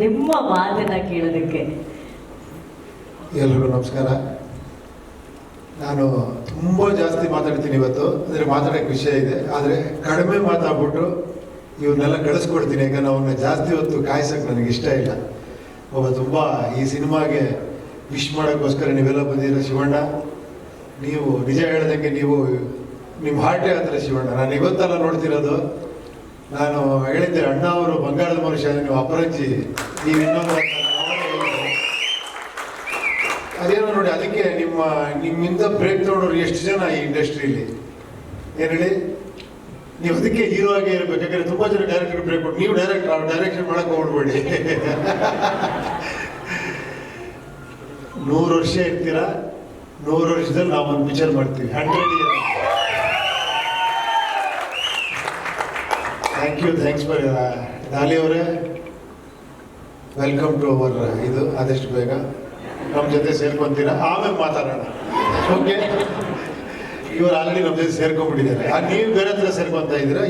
ನಿಮ್ಮ ಮಾತನ್ನ ಕೇಳೋದಕ್ಕೆ. ಎಲ್ರಿಗೂ ನಮಸ್ಕಾರ. ನಾನು ತುಂಬ ಜಾಸ್ತಿ ಮಾತಾಡ್ತೀನಿ ಇವತ್ತು. ಅಂದರೆ ಮಾತಾಡೋಕ್ಕೆ ವಿಷಯ ಇದೆ. ಆದರೆ ಕಡಿಮೆ ಮಾತಾಡ್ಬಿಟ್ಟು ಇವನ್ನೆಲ್ಲ ಕಳಿಸ್ಕೊಡ್ತೀನಿ. ಯಾಕಂದ್ರೆ ಅವನ್ನ ಜಾಸ್ತಿ ಹೊತ್ತು ಕಾಯಿಸೋಕ್ಕೆ ನನಗೆ ಇಷ್ಟ ಇಲ್ಲ. ಒಬ್ಬ ತುಂಬ ಈ ಸಿನಿಮಾಗೆ ವಿಶ್ ಮಾಡೋಕ್ಕೋಸ್ಕರ ನೀವೆಲ್ಲ ಬಂದಿರೋ ಶಿವಣ್ಣ, ನೀವು ನಿಜ ಹೇಳೋದಕ್ಕೆ ನೀವು ನಿಮ್ಮ ಹಾರ್ಟೇ ಆದರೆ ಶಿವಣ್ಣ. ನಾನು ಇವತ್ತೆಲ್ಲ ನೋಡ್ತಿರೋದು. ನಾನು ಹೇಳಿದ್ದೆ, ಅಣ್ಣ ಅವರು ಬಂಗಾರದ ಮನುಷ್ಯ ನೀವು ಅಪರಂಜಿ ನೀವು ಇನ್ನೊಂದು ಅದೇನೋ ನೋಡಿ, ಅದಕ್ಕೆ ನಿಮ್ಮ, ನಿಮ್ಮಿಂದ ಬ್ರೇಕ್ ತಗೊಂಡವ್ರು ಎಷ್ಟು ಜನ ಈ ಇಂಡಸ್ಟ್ರಿಯಲ್ಲಿ? ಏನು ಹೇಳಿ? ನೀವು ಅದಕ್ಕೆ ಹೀರೋ ಆಗಿ ಇರಬೇಕು, ಯಾಕಂದ್ರೆ ತುಂಬ ಜನ ಡೈರೆಕ್ಟರ್ ಬ್ರೇಕ್ ಕೊಟ್ಟು ನೀವು ಡೈರೆಕ್ಟ್ ಡೈರೆಕ್ಷನ್ ಮಾಡಕ್ಕೆ ಹೋಗ್ಬೇಡಿ ನೂರು ವರ್ಷ ಇರ್ತೀರಾ? ನೂರು ವರ್ಷದಲ್ಲಿ ನಾವು ಒಂದು ಪಿಕ್ಚರ್ ಮಾಡ್ತೀವಿ. Hundred year thank you thanks for Daali ಅವರೇ. ವೆಲ್ಕಮ್ ಟು ಅವರ್ ಇದು, ಆದಷ್ಟು ಬೇಗ. ನಮ್ಮ ಜೊತೆ ಸೇರ್ಕೊಂತೀರಾ? ಆಮೇಲೆ ಮಾತಾಡೋಣ. ಓಕೆ ಇವರು ಆಲ್ರೆಡಿ ನಮ್ಮ ಜೊತೆ ಸೇರ್ಕೊಂಡ್ಬಿಟ್ಟಿದ್ದಾರೆ. ನೀವು ಬೇರೆ ಹತ್ರ ಸೇರ್ಕೊಂತ ಇದ್ದೀರಾ?